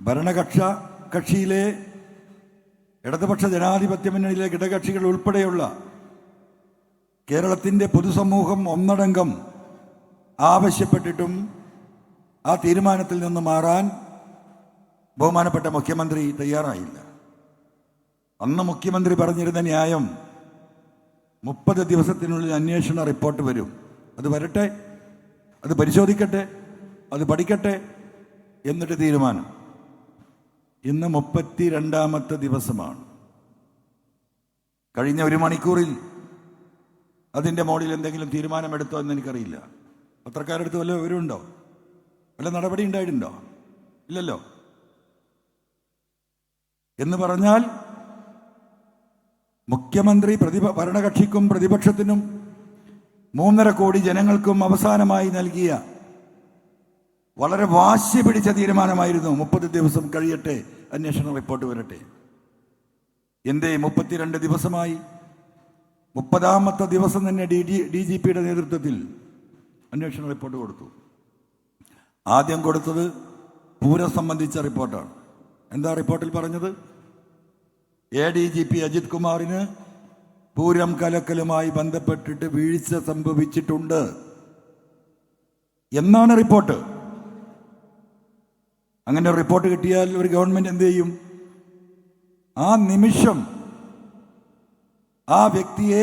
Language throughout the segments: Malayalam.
ഭരണകക്ഷ കക്ഷിയിലെ ഇടതുപക്ഷ ജനാധിപത്യ മുന്നണിയിലെ ഘടകക്ഷികൾ ഉൾപ്പെടെയുള്ള കേരളത്തിന്റെ പൊതുസമൂഹം ഒന്നടങ്കം ആവശ്യപ്പെട്ടിട്ടും ആ തീരുമാനത്തിൽ നിന്ന് മാറാൻ ബഹുമാനപ്പെട്ട മുഖ്യമന്ത്രി തയ്യാറായില്ല. അന്ന് മുഖ്യമന്ത്രി പറഞ്ഞിരുന്ന ന്യായം മുപ്പത് ദിവസത്തിനുള്ളിൽ അന്വേഷണ റിപ്പോർട്ട് വരും. അത് വരട്ടെ അത് പരിശോധിക്കട്ടെ അത് പഠിക്കട്ടെ എന്നിട്ട് തീരുമാനം. ഇന്ന് മുപ്പത്തി രണ്ടാമത്തെ ദിവസമാണ്. കഴിഞ്ഞ ഒരു മണിക്കൂറിൽ അതിന്റെ മോഡിൽ എന്തെങ്കിലും തീരുമാനമെടുത്തോ എന്ന് എനിക്കറിയില്ല. പത്രക്കാരെടുത്ത് വല്ല വിവരമുണ്ടോ? വല്ല നടപടി ഉണ്ടായിട്ടുണ്ടോ? ഇല്ലല്ലോ. എന്ന് പറഞ്ഞാൽ മുഖ്യമന്ത്രി പ്രതിപ ഭരണകക്ഷിക്കും പ്രതിപക്ഷത്തിനും മൂന്നര കോടി ജനങ്ങൾക്കും അവസാനമായി നൽകിയ വളരെ വാശി പിടിച്ച തീരുമാനമായിരുന്നു. മുപ്പത് ദിവസം കഴിയട്ടെ അന്വേഷണ റിപ്പോർട്ട് വരട്ടെ. എന്തേ മുപ്പത്തിരണ്ട് ദിവസമായി മുപ്പതാമത്തെ ദിവസം തന്നെ ഡി ഡി ഡി ജി പിയുടെ നേതൃത്വത്തിൽ അന്വേഷണ റിപ്പോർട്ട് കൊടുത്തു. ആദ്യം കൊടുത്തത് പൂരം സംബന്ധിച്ച റിപ്പോർട്ടാണ്. എന്താ റിപ്പോർട്ടിൽ പറഞ്ഞത്? A D G P Ajith കുമാറിന് പൂരം കലക്കലുമായി ബന്ധപ്പെട്ടിട്ട് വീഴ്ച സംഭവിച്ചിട്ടുണ്ട്. എന്നാണ് റിപ്പോർട്ട്? അങ്ങനെ ഒരു റിപ്പോർട്ട് കിട്ടിയാൽ ഒരു ഗവൺമെന്റ് എന്ത് ചെയ്യും? ആ നിമിഷം ആ വ്യക്തിയെ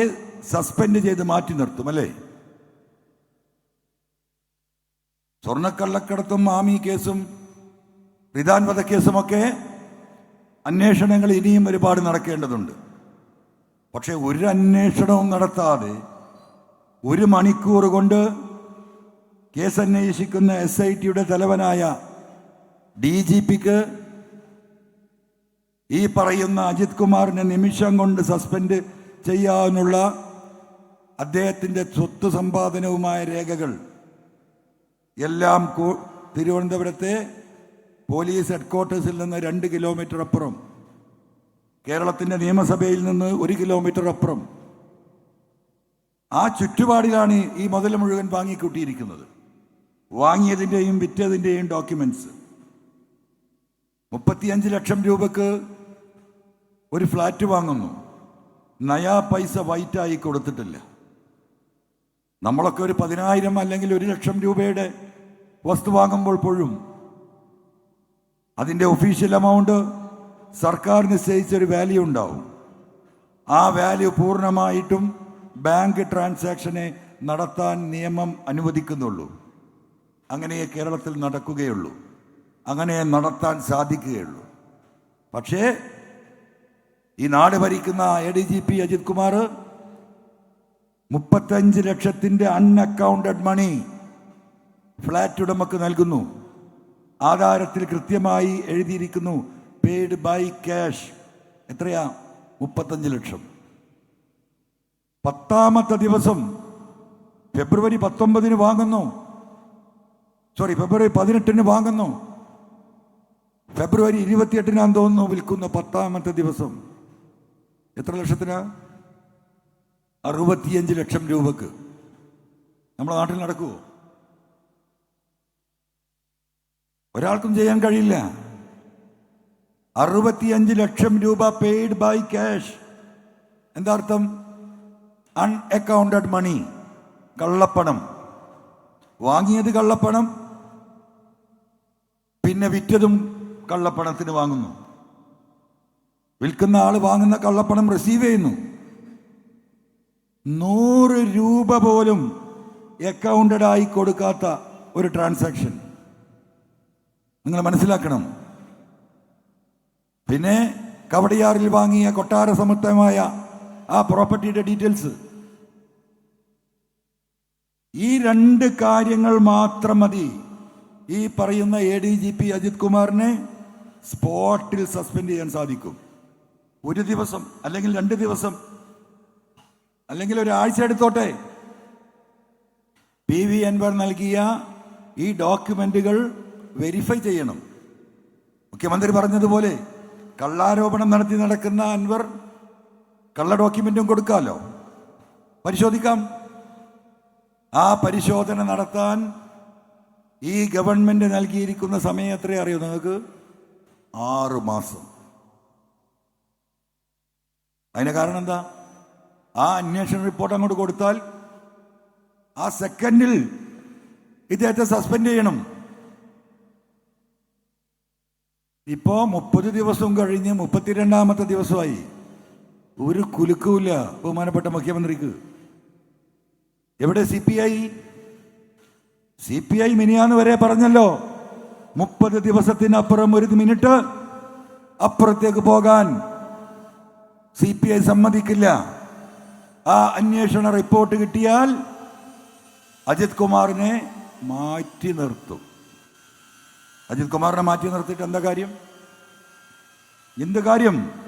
സസ്പെൻഡ് ചെയ്ത് മാറ്റി നിർത്തും അല്ലേ? സ്വർണക്കള്ളക്കടത്തും മാമി കേസും റിദാൻ വധക്കേസുമൊക്കെ അന്വേഷണങ്ങൾ ഇനിയും ഒരുപാട് നടക്കേണ്ടതുണ്ട്. പക്ഷെ ഒരു അന്വേഷണവും നടത്താതെ ഒരു മണിക്കൂർ കൊണ്ട് കേസ് അന്വേഷിക്കുന്ന എസ് ഐ ടിയുടെ തലവനായ ഡി ജി പിക്ക് ഈ പറയുന്ന അജിത് കുമാറിനെ നിമിഷം കൊണ്ട് സസ്പെൻഡ് ചെയ്യാനുള്ള അദ്ദേഹത്തിന്റെ സ്വത്ത് സമ്പാദനവുമായ രേഖകൾ എല്ലാം തിരുവനന്തപുരത്തെ പോലീസ് ഹെഡ്ക്വാർട്ടേഴ്സിൽ നിന്ന് രണ്ട് കിലോമീറ്റർ അപ്പുറം കേരളത്തിന്റെ നിയമസഭയിൽ നിന്ന് ഒരു കിലോമീറ്റർ അപ്പുറം. ആ ചുറ്റുപാടിലാണ് ഈ മുതൽ മുഴുവൻ വാങ്ങിക്കൂട്ടിയിരിക്കുന്നത്. വാങ്ങിയതിന്റെയും വിറ്റതിന്റെയും ഡോക്യുമെന്റ്സ് മുപ്പത്തിയഞ്ച് ലക്ഷം രൂപക്ക് ഒരു ഫ്ലാറ്റ് വാങ്ങുന്നു. നയാ പൈസ വൈറ്റായി കൊടുത്തിട്ടില്ല. നമ്മളൊക്കെ ഒരു പതിനായിരം അല്ലെങ്കിൽ ഒരു ലക്ഷം രൂപയുടെ വസ്തു വാങ്ങുമ്പോൾ പോഴും അതിന്റെ ഒഫീഷ്യൽ എമൗണ്ട് സർക്കാർ നിശ്ചയിച്ചൊരു വാല്യൂ ഉണ്ടാവും. ആ വാല്യൂ പൂർണമായിട്ടും ബാങ്ക് ട്രാൻസാക്ഷനെ നടത്താൻ നിയമം അനുവദിക്കുന്നുള്ളൂ. അങ്ങനെ കേരളത്തിൽ നടക്കുകയുള്ളൂ. അങ്ങനെ നടത്താൻ സാധിക്കുകയുള്ളൂ. പക്ഷേ ഈ നാട് ഭരിക്കുന്ന A D G P Ajith Kumar മുപ്പത്തഞ്ച് ലക്ഷത്തിന്റെ അൺഅക്കൗണ്ടഡ് മണി ഫ്ലാറ്റ് ഉടമക്ക് നൽകുന്നു. ആധാരത്തിൽ കൃത്യമായി എഴുതിയിരിക്കുന്നു പെയ്ഡ് ബൈ ക്യാഷ് എത്രയാ? മുപ്പത്തഞ്ച് ലക്ഷം. പത്താമത്തെ ദിവസം ഫെബ്രുവരി പത്തൊമ്പതിന് വാങ്ങുന്നു. സോറി ഫെബ്രുവരി പതിനെട്ടിന് വാങ്ങുന്നു. ഫെബ്രുവരി ഇരുപത്തിയെട്ടിനാന്ന് തോന്നുന്നു വിൽക്കുന്ന പത്താമത്തെ ദിവസം. എത്ര ലക്ഷത്തിനാ? അറുപത്തിയഞ്ച് ലക്ഷം രൂപക്ക്. നമ്മുടെ നാട്ടിൽ നടക്കുമോ ഒരാൾക്കും ചെയ്യാൻ കഴിയില്ല. അറുപത്തിയഞ്ച് ലക്ഷം രൂപ പെയ്ഡ് ബൈ ക്യാഷ് എന്താ അർത്ഥം അൺഅക്കൗണ്ടഡ് മണി കള്ളപ്പണം. വാങ്ങിയത് കള്ളപ്പണം. പിന്നെ വിറ്റതും കള്ളപ്പണത്തിന് വാങ്ങുന്നു. വിൽക്കുന്ന ആൾ വാങ്ങുന്ന കള്ളപ്പണം റിസീവ് ചെയ്യുന്നു. നൂറ് രൂപ പോലും അക്കൗണ്ടഡ് ആയി കൊടുക്കാത്ത ഒരു ട്രാൻസാക്ഷൻ നിങ്ങൾ മനസ്സിലാക്കണം. പിന്നെ കവടിയാറിൽ വാങ്ങിയ കൊട്ടാര സമത്വമായ ആ പ്രോപ്പർട്ടിയുടെ ഡീറ്റെയിൽസ് ഈ രണ്ട് കാര്യങ്ങൾ മാത്രം മതി. ഈ പറയുന്ന A D G P Ajith കുമാറിനെ സ്പോട്ടിൽ സസ്പെൻഡ് ചെയ്യാൻ സാധിക്കും. ഒരു ദിവസം അല്ലെങ്കിൽ രണ്ട് ദിവസം അല്ലെങ്കിൽ ഒരാഴ്ച എടുത്തോട്ടെ. പി വി അൻവർ നൽകിയ ഈ ഡോക്യുമെന്റുകൾ വെരിഫൈ ചെയ്യണം. മുഖ്യമന്ത്രി പറഞ്ഞതുപോലെ കള്ളാരോപണം നടത്തി നടക്കുന്ന അൻവർ കള്ള ഡോക്യുമെന്റും കൊടുക്കാമല്ലോ പരിശോധിക്കാം. ആ പരിശോധന നടത്താൻ ഈ ഗവൺമെന്റ് നൽകിയിരിക്കുന്ന സമയം എത്രയറിയോ നിങ്ങൾക്ക്? ആറ് മാസം. അതിന് കാരണം എന്താ? ആ അന്വേഷണ റിപ്പോർട്ട് അങ്ങോട്ട് കൊടുത്താൽ ആ സെക്കൻഡിൽ ഇദ്ദേഹത്തെ സസ്പെൻഡ് ചെയ്യണം. ഇപ്പോ മുപ്പത് ദിവസം കഴിഞ്ഞ് മുപ്പത്തിരണ്ടാമത്തെ ദിവസമായി. ഒരു കുലുക്കുമില്ല ബഹുമാനപ്പെട്ട മുഖ്യമന്ത്രിക്ക്. എവിടെ C P I? C P I മിനിയാന്ന് വരെ പറഞ്ഞല്ലോ. മുപ്പത് ദിവസത്തിനപ്പുറം ഒരു മിനിറ്റ് അപ്പുറത്തേക്ക് പോകാൻ സി പി ഐ സമ്മതിക്കില്ല. ആ അന്വേഷണ റിപ്പോർട്ട് കിട്ടിയാൽ അജിത് കുമാറിനെ മാറ്റി നിർത്തും. അജിത് കുമാറിനെ മാറ്റി നിർത്തിയിട്ട് എന്താ കാര്യം? എന്ത് കാര്യം?